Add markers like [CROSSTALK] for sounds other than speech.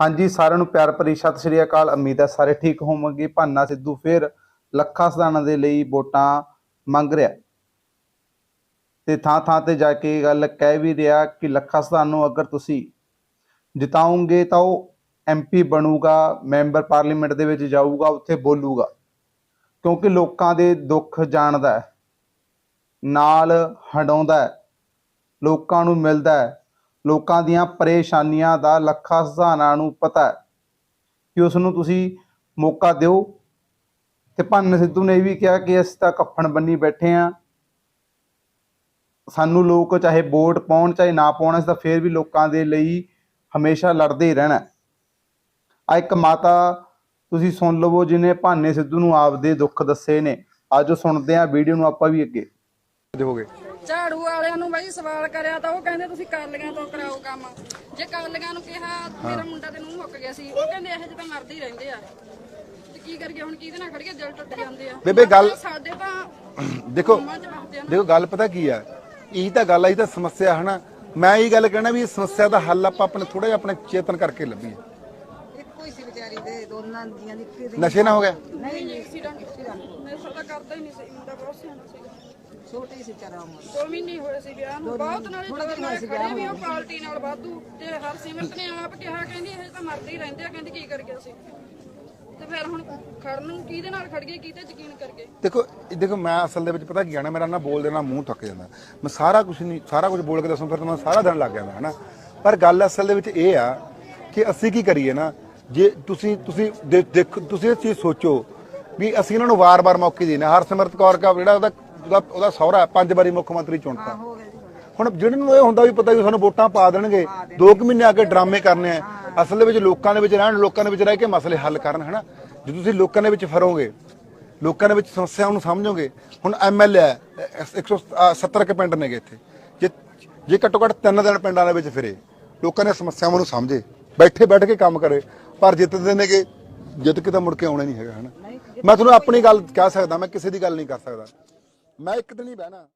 ਹਾਂਜੀ, ਸਾਰਿਆਂ ਨੂੰ ਪਿਆਰ ਭਰੀ ਸਤਿ ਸ਼੍ਰੀ ਅਕਾਲ। ਉਮੀਦ ਹੈ ਸਾਰੇ ਠੀਕ ਹੋਵੋਗੇ। ਭਾਨਾ ਸਿੱਧੂ ਫਿਰ ਲੱਖਾਂ ਸਦਾਨਾਂ ਦੇ ਲਈ ਵੋਟਾਂ ਮੰਗ ਰਿਹਾ। ਤੇ ਥਾਂ ਥਾਂ ਤੇ ਜਾ ਕੇ ਇਹ ਗੱਲ ਕਹਿ ਵੀ ਰਿਹਾ ਕਿ ਲੱਖਾਂ ਸਦਾਨ ਨੂੰ ਅਗਰ ਤੁਸੀਂ ਜਿਤਾਉਂਗੇ ਤਾਂ ਉਹ ਐਮਪੀ ਬਣੂਗਾ, ਮੈਂਬਰ ਪਾਰਲੀਮੈਂਟ ਦੇ ਵਿੱਚ ਜਾਊਗਾ, ਉੱਥੇ ਬੋਲੂਗਾ। ਕਿਉਂਕਿ ਲੋਕਾਂ ਦੇ ਦੁੱਖ ਜਾਣਦਾ ਹੈ, ਨਾਲ ਹੰਡਾਉਂਦਾ ਹੈ, ਲੋਕਾਂ ਨੂੰ ਮਿਲਦਾ ਹੈ। ਲੋਕਾਂ ਦੀਆਂ ਪਰੇਸ਼ਾਨੀਆਂ ਦਾ ਲੱਖਾਂ ਸਧਾਨਾਂ ਨੂੰ ਪਤਾ ਹੈ ਕਿ ਉਸ ਨੂੰ ਤੁਸੀਂ ਮੌਕਾ ਦਿਓ। ਤੇ ਭੰਨ ਸਿੱਧੂ ਨੇ ਇਹ ਵੀ ਕਿਹਾ ਕਿ ਅਸੀਂ ਤਾਂ ਕੱਫਣ ਬੰਨੀ ਬੈਠੇ ਆ ਸਾਨੂੰ ਲੋਕ ਚਾਹੇ ਵੋਟ ਪਾਉਣ, ਚਾਹੇ ਨਾ ਪਾਉਣ, ਅਸੀਂ ਤਾਂ ਫੇਰ ਵੀ ਲੋਕਾਂ ਦੇ ਲਈ ਹਮੇਸ਼ਾ ਲੜਦੇ ਹੀ ਰਹਿਣਾ ਆ ਇੱਕ ਮਾਤਾ ਤੁਸੀਂ ਸੁਣ ਲਵੋ, ਜਿਹਨੇ ਭਾਨੇ ਸਿੱਧੂ ਨੂੰ ਆਪਦੇ ਦੁੱਖ ਦੱਸੇ ਨੇ। ਅੱਜ ਸੁਣਦੇ ਆ ਵੀਡੀਓ ਨੂੰ ਆਪਾਂ ਵੀ ਅੱਗੇ। ਹੋ ਗਏ। ਝਾੜੂ ਵਾਲਿਆਂ ਨੂੰ ਬਾਈ ਸਵਾਲ ਕਰਿਆ ਤਾਂ ਉਹ ਕਹਿੰਦੇ ਤੁਸੀਂ ਕਾਲੀਆਂ ਤੋਂ ਕਰਾਓ ਕੰਮ। ਜੇ ਕਾਲੀਆਂ ਨੂੰ ਕਿਹਾ ਮੇਰਾ ਮੁੰਡਾ ਤੇ ਨੂੰ ਮੁੱਕ ਗਿਆ ਸੀ। ਉਹ ਕਹਿੰਦੇ ਇਹੋ ਜਿਹੇ ਤਾਂ ਮਰਦੇ ਹੀ ਰਹਿੰਦੇ ਆ। ਤੇ ਕੀ ਕਰੀਏ ਹੁਣ ਕਿਹਦੇ ਨਾਲ ਖੜ ਕੇ ਦਿਲ ਟੁੱਟ ਜਾਂਦੇ ਆ। ਬੇਬੇ ਗੱਲ- ਸਾਡੇ ਤਾਂ [CLEARS THROAT] ਦੇਖੋ ਕੰਮਾਂ ਚ ਵਸਦੇ ਆ ਨਾ ਦੇਖੋ ਗੱਲ ਪਤਾ ਕੀ ਆ? ਇਹ ਤਾਂ ਗੱਲ ਆ ਇਹ ਤਾਂ ਸਮੱਸਿਆ ਹਨਾ। ਮੈਂ ਇਹ ਗੱਲ ਕਹਿਣਾ ਵੀ ਇਸ ਸਮੱਸਿਆ ਦਾ ਹੱਲ ਆਪਾਂ ਆਪਣੇ ਥੋੜਾ ਜਿਹਾ ਆਪਣੇ ਚੇਤਨ ਕਰਕੇ ਲੱਭੀਏ। ਇੱਕੋ ਹੀ ਸੀ ਵਿਚਾਰੀ ਦੇ ਦੋਨਾਂ ਦੀਆਂ ਨਿੱਕੀ ਦੀ ਨਸ਼ੇ ਨਾ ਹੋ ਗਿਆ? ਨਹੀਂ ਐਕਸੀਡੈਂਟ ਮੇਰੇ ਸਾਡਾ ਕਰਦਾ ਹੀ ਨਹੀਂ ਸੀ ਮੁੰਡਾ ਬਹੁਤ ਸਿਆਣਾ ਸੀ ਛੋਟੀ ਸੀ ਵਿਚਾਰਾ ਉਮਰ। ਦੋ ਮਹੀਨੇ ਹੋਏ ਸੀ ਵਿਆਹ ਨੂੰ। ਬਹੁਤ ਨਾਲੇ ਜਦੋਂ ਨਾਲੇ ਖੜੇ ਵੀ ਉਹ ਪਾਰਟੀ ਨਾਲ ਵਾਧੂ। ਤੇ ਹਰਸਿਮਰਤ ਨੇ ਆਪ ਕਿਹਾ ਕਹਿੰਦੀ ਇਹ ਤਾਂ ਮਰਦੇ ਹੀ ਰਹਿੰਦੇ ਆ ਕਹਿੰਦੀ ਕੀ ਕਰ ਗਿਆ ਸੀ ਤੇ ਫਿਰ ਹੁਣ ਖੜਨ ਨੂੰ ਕਿਹਦੇ ਨਾਲ ਖੜ ਗਏ ਕਿਹਦੇ ਯਕੀਨ ਕਰ ਗਏ ਦੇਖੋ ਇਹ ਦੇਖੋ ਮੈਂ ਅਸਲ ਦੇ ਵਿੱਚ ਪਤਾ ਕੀ ਆਣਾ ਮੇਰਾ ਨਾ ਬੋਲ ਦੇਣਾ ਮੂੰਹ ਥੱਕ ਜਾਂਦਾ। ਮੈਂ ਸਾਰਾ ਕੁਝ ਨਹੀਂ ਸਾਰਾ ਕੁਝ ਬੋਲ ਕੇ ਦੱਸਾਂ ਫਿਰ ਤਾਂ ਮੈਂ ਸਾਰਾ ਦਿਨ ਲੱਗ ਜਾਂਦਾ ਹਨਾ? ਪਰ ਗੱਲ ਅਸਲ ਦੇ ਵਿੱਚ ਇਹ ਆ ਕਿ ਅਸੀਂ ਕੀ ਕਰੀਏ ਨਾ? ਜੇ ਤੁਸੀਂ ਤੁਸੀਂ ਦੇਖ ਤੁਸੀਂ ਇਹ ਚੀਜ਼ ਸੋਚੋ ਵੀ ਅਸੀਂ ਇਹਨਾਂ ਨੂੰ ਵਾਰ-ਵਾਰ ਮੌਕੇ ਦੇਣਾ ਹਰਸਿਮਰਤ ਕੌਰ ਦਾ ਜਿਹੜਾ ਉਹਦਾ ਉਹਦਾ ਉਹਦਾ ਸਹੁਰਾ ਪੰਜ ਵਾਰੀ ਮੁੱਖ ਮੰਤਰੀ ਚੁਣਤਾ। ਹੁਣ ਜਿਹਨਾਂ ਨੂੰ ਇਹ ਹੁੰਦਾ ਵੀ ਪਤਾ ਵੀ ਸਾਨੂੰ ਵੋਟਾਂ ਪਾ ਦੇਣਗੇ 2 ਕੁ ਮਹੀਨੇ ਆ ਕੇ ਡਰਾਮੇ ਕਰਨੇ ਆ। ਅਸਲ ਦੇ ਵਿੱਚ ਲੋਕਾਂ ਦੇ ਵਿੱਚ ਰਹਿਣ ਲੋਕਾਂ ਦੇ ਵਿੱਚ ਰਹਿ ਕੇ ਮਸਲੇ ਹੱਲ ਕਰਨ ਹਨਾ? ਜੇ ਤੁਸੀਂ ਲੋਕਾਂ ਦੇ ਵਿੱਚ ਫਰੋਗੇ ਲੋਕਾਂ ਦੇ ਵਿੱਚ ਸਮੱਸਿਆਵਾਂ ਨੂੰ ਸਮਝੋਗੇ ਹੁਣ ਐਮਐਲਏ 170 ਕੇ ਪਿੰਡ ਨੇਗੇ ਇੱਥੇ। ਜੇ ਜੇ ਘੱਟੋ ਘੱਟ ਤਿੰਨ ਦਿਨ ਪਿੰਡਾਂ ਦੇ ਵਿੱਚ ਫਿਰੇ ਲੋਕਾਂ ਦੀਆਂ ਸਮੱਸਿਆਵਾਂ ਨੂੰ ਸਮਝੇ ਬੈਠੇ ਬੈਠ ਕੇ ਕੰਮ ਕਰੇ ਪਰ ਜਿੱਤਦੇ ਨੇਗੇ ਜਿੱਤ ਕੇ ਤਾਂ ਮੁੜ ਕੇ ਆਉਣਾ ਨਹੀਂ ਹੈਗਾ ਹਨਾ? ਮੈਂ ਤੁਹਾਨੂੰ ਆਪਣੀ ਗੱਲ ਕਹਿ ਸਕਦਾ ਮੈਂ ਕਿਸੇ ਦੀ ਗੱਲ ਨਹੀਂ ਕਰ ਸਕਦਾ। ਮੈਂ ਇੱਕ ਦਿਨ ਹੀ ਬਹਿਣਾ।